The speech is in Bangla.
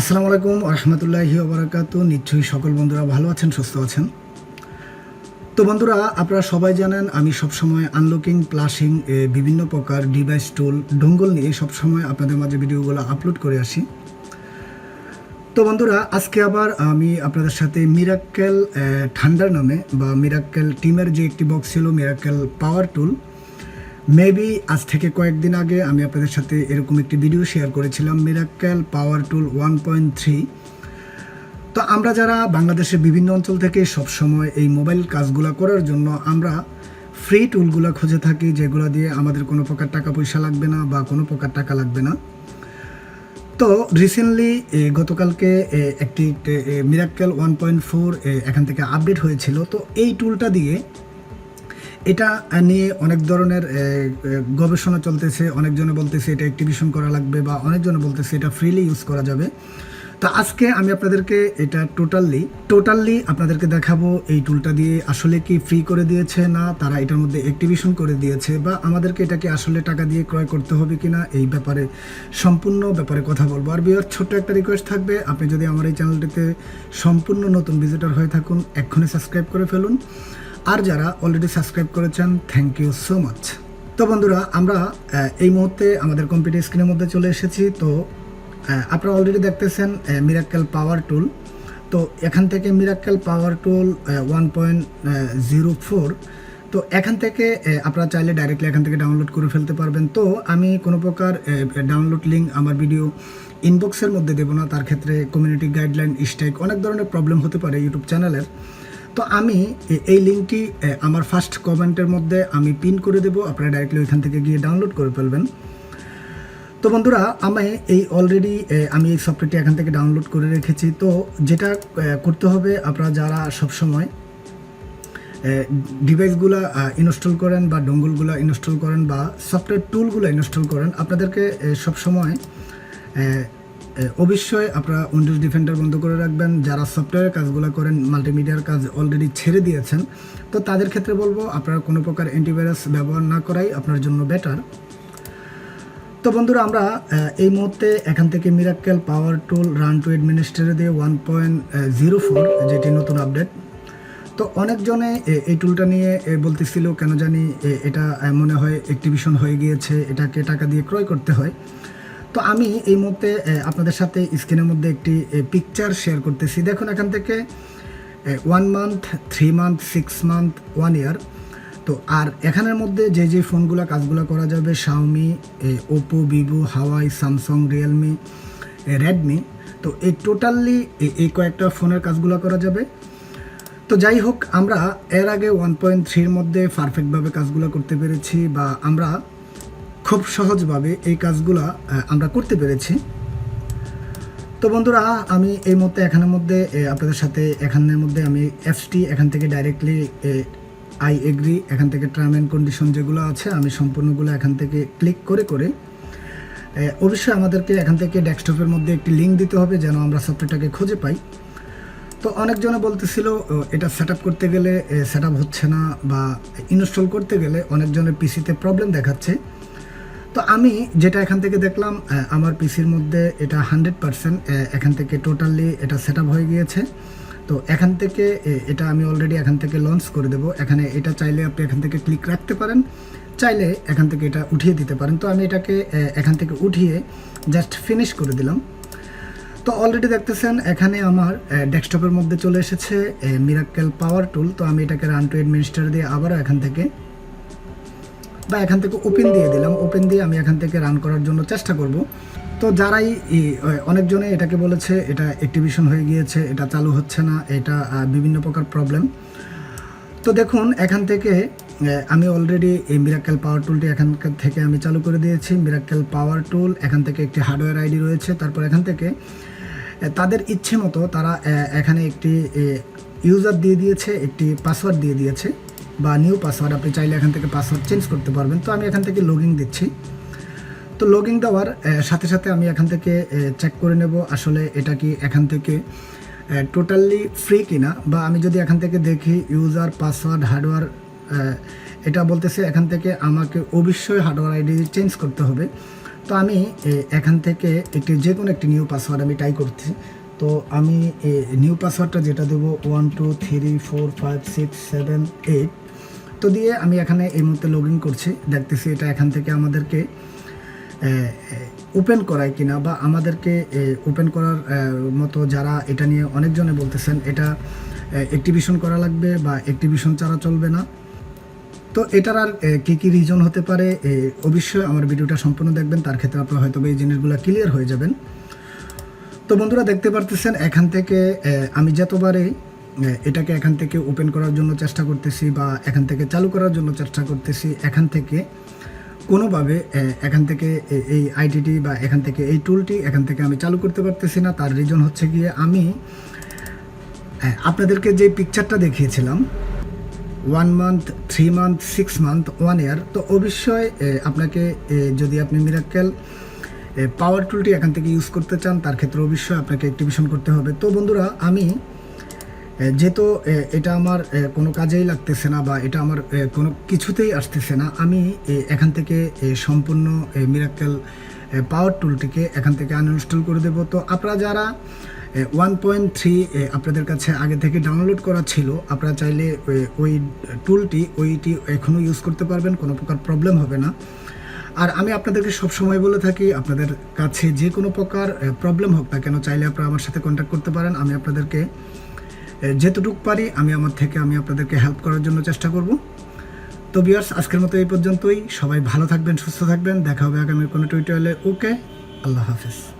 আসসালামু আলাইকুম, রহমতুল্লাহি ওবরাকাতু নিশ্চয়ই সকল বন্ধুরা ভালো আছেন, সুস্থ আছেন? তো বন্ধুরা, আপনারা সবাই জানেন, আমি সবসময় আনলকিং প্লাসিং বিভিন্ন প্রকার ডিভাইস টুল ডঙ্গল নিয়ে সবসময় আপনাদের মাঝে ভিডিওগুলো আপলোড করে আসি। তো বন্ধুরা, আজকে আবার আমি আপনাদের সাথে মিরাক্কেল ঠান্ডার নামে বা মিরাক্কেল টিমের যে একটি বক্স ছিল মিরাক্কেল পাওয়ার টুল মেবি আজ থেকে কয়েকদিন আগে আমি আপনাদের সাথে এরকম একটি ভিডিও শেয়ার করেছিলাম miracle power tool one point three তো আমরা যারা বাংলাদেশের বিভিন্ন অঞ্চল থেকে সবসময় এই মোবাইল কাজগুলো করার জন্য আমরা ফ্রি টুলগুলো খুঁজে থাকি, যেগুলো দিয়ে আমাদের কোনো প্রকার টাকা পয়সা লাগবে না বা কোনো প্রকার টাকা লাগবে না। তো রিসেন্টলি গতকালকে একটি মিরাক্কেল ওয়ান পয়েন্ট ফোর এখান থেকে আপডেট হয়েছিল। তো এই টুলটা দিয়ে এটা নিয়ে অনেক ধরনের গবেষণা চলতেছে, অনেকজনে বলতেছে এটা অ্যাক্টিভেশন করা লাগবে বা অনেকজনে বলতেছে এটা ফ্রিলি ইউজ করা যাবে। তা আজকে আমি আপনাদেরকে এটা টোটালি টোটালি আপনাদেরকে দেখাবো এই টুলটা দিয়ে আসলে কি ফ্রি করে দিয়েছে না তারা এটার মধ্যে অ্যাক্টিভেশন করে দিয়েছে বা আমাদেরকে এটাকে আসলে টাকা দিয়ে ক্রয় করতে হবে কিনা এই ব্যাপারে সম্পূর্ণ ব্যাপারে কথা বলব। আর বিয়ার ছোট্ট একটা রিকোয়েস্ট থাকবে, আপনি যদি আমার এই চ্যানেলটিতে সম্পূর্ণ নতুন ভিজিটর হয়ে থাকুন, এক্ষুনি সাবস্ক্রাইব করে ফেলুন। আর যারা অলরেডি সাবস্ক্রাইব করেছেন থ্যাংক ইউ সো মাচ তো বন্ধুরা, আমরা এই মুহূর্তে আমাদের কম্পিউটার স্ক্রিনের মধ্যে চলে এসেছি। তো আপনারা অলরেডি দেখতেছেন মিরাক্কেল পাওয়ার টুল তো, এখান থেকে miracle power tool one point zero four তো, এখান থেকে আপনারা চাইলে ডাইরেক্টলি এখান থেকে ডাউনলোড করে ফেলতে পারবেন। তো, আমি কোনো প্রকার ডাউনলোড লিঙ্ক আমার ভিডিও ইনবক্সের মধ্যে দেবো না। তার ক্ষেত্রে কমিউনিটি গাইডলাইন স্ট্রাইক অনেক ধরনের প্রবলেম হতে পারে ইউটিউব চ্যানেলের তো আমি এই লিঙ্কটি আমার ফার্স্ট কমেন্টের মধ্যে আমি পিন করে দেবো। আপনারা ডাইরেক্টলি ওইখান থেকে গিয়ে ডাউনলোড করে ফেলবেন। তো বন্ধুরা, আমি এই অলরেডি আমি এই সফটওয়্যারটি এখান থেকে ডাউনলোড করে রেখেছি। তো যেটা করতে হবে আপনারা যারা সবসময় ডিভাইসগুলো ইনস্টল করেন বা ডঙ্গলগুলো ইনস্টল করেন বা সফটওয়্যার টুলগুলো ইনস্টল করেন, আপনাদেরকে সবসময় অবশ্যই আপনারা উইন্ডোজ ডিফেন্ডার বন্ধ করে রাখবেন। যারা সফটওয়্যারের কাজগুলো করেন মাল্টিমিডিয়ার কাজ অলরেডি ছেড়ে দিয়েছেন, তো তাদের ক্ষেত্রে বলব, আপনারা কোনো প্রকার অ্যান্টিভাইরাস ব্যবহার না করাই আপনার জন্য বেটার তো বন্ধুরা, আমরা এই মুহূর্তে এখান থেকে miracle power tool run to administrator দিয়ে ওয়ান পয়েন্ট জিরো ফোর যেটি নতুন আপডেট তো অনেকজনে এই টুলটা নিয়ে বলতেছিল, কেন জানি এটা মনে হয় অ্যাক্টিভিশন হয়ে গিয়েছে, এটাকে টাকা দিয়ে ক্রয় করতে হয়। তো আমি এই মুহূর্তে আপনাদের সাথে স্ক্রিনের মধ্যে একটি পিকচার শেয়ার করতেছি। দেখুন এখান থেকে one month three month six month one year তো আর এখানের মধ্যে যে যে ফোনগুলো কাজগুলো করা যাবে Xiaomi Oppo Vivo Huawei Samsung Realme Redmi তো এই টোটালি এই কয়েকটা ফোনের কাজগুলো করা যাবে। তো যাই হোক, আমরা এর আগে ওয়ান পয়েন্ট থ্রির মধ্যে পারফেক্টভাবে কাজগুলো করতে পেরেছি বা আমরা খুব সহজভাবে এই কাজগুলো আমরা করতে পেরেছি। তো বন্ধুরা, আমি এই মুহূর্তে এখানের মধ্যে আপনাদের সাথে এখানের মধ্যে আমি এফটি এখান থেকে ডাইরেক্টলি আই এগ্রি এখান থেকে টার্ম অ্যান্ড কন্ডিশন যেগুলো আছে, আমি সম্পূর্ণগুলো এখান থেকে ক্লিক করে করে অবশ্যই আমাদেরকে এখান থেকে ডেস্কটপের মধ্যে একটি লিঙ্ক দিতে হবে যেন আমরা সফটওয়্যারটাকে খুঁজে পাই। তো অনেকজনে বলতেছিল এটা সেট করতে গেলে সেট হচ্ছে না বা ইনস্টল করতে গেলে অনেকজনের পিসিতে প্রবলেম দেখাচ্ছে। তো আমি যেটা এখান থেকে দেখলাম আমার পিসির মধ্যে এটা হান্ড্রেড পারসেন্ট এখান থেকে টোটালি এটা সেট হয়ে গিয়েছে। তো এখান থেকে এটা আমি অলরেডি এখান থেকে লঞ্চ করে দেবো। এখানে এটা চাইলে আপনি এখান থেকে ক্লিক রাখতে পারেন। চাইলে এখান থেকে এটা উঠিয়ে দিতে পারেন। তো আমি এটাকে এখান থেকে উঠিয়ে জাস্ট ফিনিশ করে দিলাম। তো অলরেডি দেখতেছেন, এখানে আমার ডেস্কটপের মধ্যে চলে এসেছে মিরাক্কেল পাওয়ার টুল তো আমি এটাকে রান টু অ্যাডমিনিস্টার দিয়ে আবারও এখান থেকে বা এখান থেকে ওপেন দিয়ে দিলাম। ওপেন দিয়ে আমি এখান থেকে রান করার জন্য চেষ্টা করব। তো যারাই অনেকজনে এটাকে বলেছে, এটা অ্যাক্টিভেশন হয়ে গিয়েছে, এটা চালু হচ্ছে না, এটা বিভিন্ন প্রকার প্রবলেম তো দেখুন, এখান থেকে আমি অলরেডি এই মিরাক্কেল পাওয়ার টুলটি এখান থেকে আমি চালু করে দিয়েছি। মিরাক্কেল পাওয়ার টুল এখান থেকে একটি হার্ডওয়্যার আইডি রয়েছে। তারপর এখান থেকে তাদের ইচ্ছে মতো তারা এখানে একটি ইউজার দিয়ে দিয়েছে, একটি পাসওয়ার্ড দিয়ে দিয়েছে। বা নিউ পাসওয়ার্ড আপনি চাইলে এখান থেকে পাসওয়ার্ড চেঞ্জ করতে পারবেন। তো আমি এখান থেকে লগিং দিচ্ছি। তো লগিং দেওয়ার সাথে সাথে আমি এখান থেকে চেক করে নেব আসলে এটা কি এখান থেকে টোটালি ফ্রি কিনা। বা আমি যদি এখান থেকে দেখি ইউজার পাসওয়ার্ড হার্ডওয়্যার এটা বলতেছে এখান থেকে আমাকে অবশ্যই হার্ডওয়্যার আইডি চেঞ্জ করতে হবে। তো আমি এখান থেকে একটি যে কোনো একটি নিউ পাসওয়ার্ড আমি টাই করছি। তো আমি নিউ পাসওয়ার্ডটা যেটা দেবো one two three four five six seven eight তো দিয়ে আমি এখানে এই মুহূর্তে লগ ইন করছি। দেখতেছি এটা এখান থেকে আমাদেরকে ওপেন করায় কিনা বা আমাদেরকে ওপেন করার মতো যারা এটা নিয়ে অনেকজনে বলতেছেন, এটা অ্যাক্টিভিশন করা লাগবে বা অ্যাক্টিভিশন ছাড়া চলবে না। তো এটার আর কি কি রিজন হতে পারে অবশ্যই আমার ভিডিওটা সম্পূর্ণ দেখবেন, তার ক্ষেত্রে আপনারা হয়তো এই জিনিসগুলো ক্লিয়ার হয়ে যাবেন। তো বন্ধুরা দেখতে পারতেছেন, এখান থেকে আমি যতবারে এটাকে এখান থেকে ওপেন করার জন্য চেষ্টা করতেছি বা এখান থেকে চালু করার জন্য চেষ্টা করতেছি। এখান থেকে কোনোভাবে এখান থেকে এই আইডিটি বা এখান থেকে এই টুলটি এখান থেকে আমি চালু করতে পারতেছি না। তার রিজন হচ্ছে গিয়ে আমি আপনাদেরকে যে পিকচারটা দেখিয়েছিলাম one month three month six month one year তো অবশ্যই আপনাকে যদি আপনি মিরাক্কেল পাওয়ার টুলটি এখান থেকে ইউজ করতে চান, তার ক্ষেত্রে অবশ্যই আপনাকে অ্যাক্টিভেশন করতে হবে। তো বন্ধুরা, আমি যেহেতু এটা আমার কোনো কাজেই লাগতেছে না বা এটা আমার কোনো কিছুতেই আসতেছে না, আমি এখান থেকে সম্পূর্ণ মিরাক্কেল পাওয়ার টুলটিকে এখান থেকে আনইনস্টল করে দেবো। তো আপনারা যারা ওয়ান পয়েন্ট থ্রি আপনাদের কাছে আগে থেকে ডাউনলোড করা ছিল, আপনারা চাইলে ওই টুলটি ওইটি এখনও ইউজ করতে পারবেন, কোনো প্রকার প্রবলেম হবে না। আর আমি আপনাদেরকে সব সময় বলে থাকি, আপনাদের কাছে যে কোনো প্রকার প্রবলেম হোক না কেন, চাইলে আপনারা আমার সাথে কন্ট্যাক্ট করতে পারেন, আমি আপনাদেরকে যেতটুকু পারি আমি আমার থেকে আমি আপনাদেরকে হেল্প করার জন্য চেষ্টা করব। তো বিয়ার্স আজকের মতো এই পর্যন্তই। সবাই ভালো থাকবেন, সুস্থ থাকবেন। দেখা হবে আগামী কোনো টুইটারে ওকে, আল্লাহ হাফেজ।